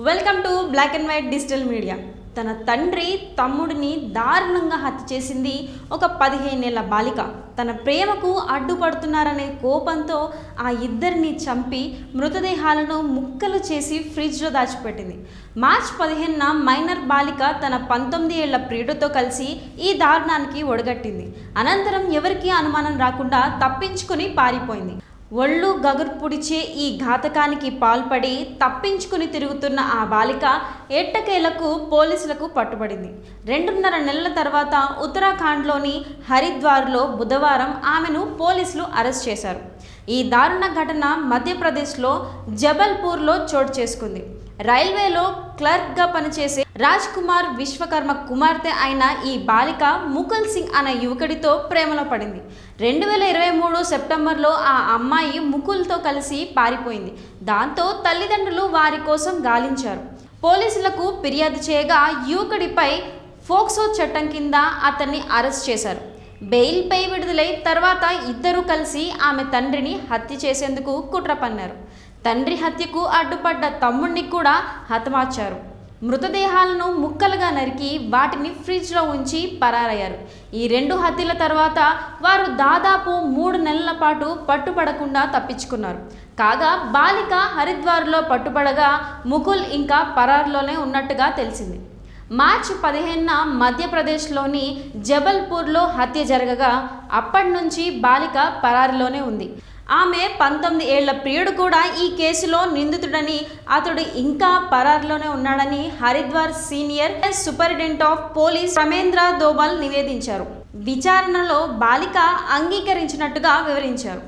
Welcome to black and white digital media తన తండ్రి తమ్ముడిని దారుణంగా హత్య చేసింది ఒక పదిహేనేళ్ళ బాలిక. తన ప్రేమకు అడ్డుపడుతున్నారనే కోపంతో ఆ ఇద్దరిని చంపి మృతదేహాలను ముక్కలు చేసి ఫ్రిడ్జ్లో దాచిపెట్టింది. మార్చ్ పదిహేనున మైనర్ బాలిక తన పంతొమ్మిది ఏళ్ళ ప్రియుడితో కలిసి ఈ దారుణానికి ఒడగట్టింది. అనంతరం ఎవరికీ అనుమానం రాకుండా తప్పించుకుని పారిపోయింది. ఒళ్ళు గగుర్పుడిచే ఈ ఘాతకానికి పాల్పడి తప్పించుకుని తిరుగుతున్న ఆ బాలిక ఎట్టకేలకు పోలీసులకు పట్టుబడింది. రెండున్నర నెలల తర్వాత ఉత్తరాఖండ్లోని హరిద్వార్లో బుధవారం ఆమెను పోలీసులు అరెస్ట్ చేశారు. ఈ దారుణ ఘటన మధ్యప్రదేశ్లో జబల్పూర్లో చోటు చేసుకుంది. రైల్వేలో క్లర్క్గా పనిచేసే రాజ్ కుమార్ విశ్వకర్మ కుమార్తె అయిన ఈ బాలిక ముకుల్ సింగ్ అనే యువకుడితో ప్రేమలో పడింది. రెండు వేల ఇరవై మూడు సెప్టెంబర్లో ఆ అమ్మాయి ముకుల్తో కలిసి పారిపోయింది. దాంతో తల్లిదండ్రులు వారి కోసం గాలించారు. పోలీసులకు ఫిర్యాదు చేయగా యువకుడిపై ఫోక్సో చట్టం కింద అతన్ని అరెస్ట్ చేశారు. బెయిల్పై విడుదలై తర్వాత ఇద్దరూ కలిసి ఆమె తండ్రిని హత్య చేసేందుకు కుట్ర పన్నారు. తండ్రి హత్యకు అడ్డుపడ్డ తమ్ముణ్ణి కూడా హతమార్చారు. మృతదేహాలను ముక్కలుగా నరికి వాటిని ఫ్రిడ్జ్లో ఉంచి పరారయ్యారు. ఈ రెండు హత్యల తర్వాత వారు దాదాపు మూడు నెలల పాటు పట్టుపడకుండా తప్పించుకున్నారు. కాగా బాలిక హరిద్వార్లో పట్టుబడగా ముకుల్ ఇంకా పరారులోనే ఉన్నట్టుగా తెలిసింది. మార్చి పదిహేనున మధ్యప్రదేశ్లోని జబల్పూర్లో హత్య జరగగా అప్పటి నుంచి బాలిక పరారిలోనే ఉంది. ఆమె పంతొమ్మిది ఏళ్ళ ప్రియుడు కూడా ఈ కేసులో నిందితుడని అతడు ఇంకా పరారులోనే ఉన్నాడని Haridwar senior superintendent of police Ramendra Dobhal నివేదించారు. విచారణలో బాలిక అంగీకరించినట్టుగా వివరించారు.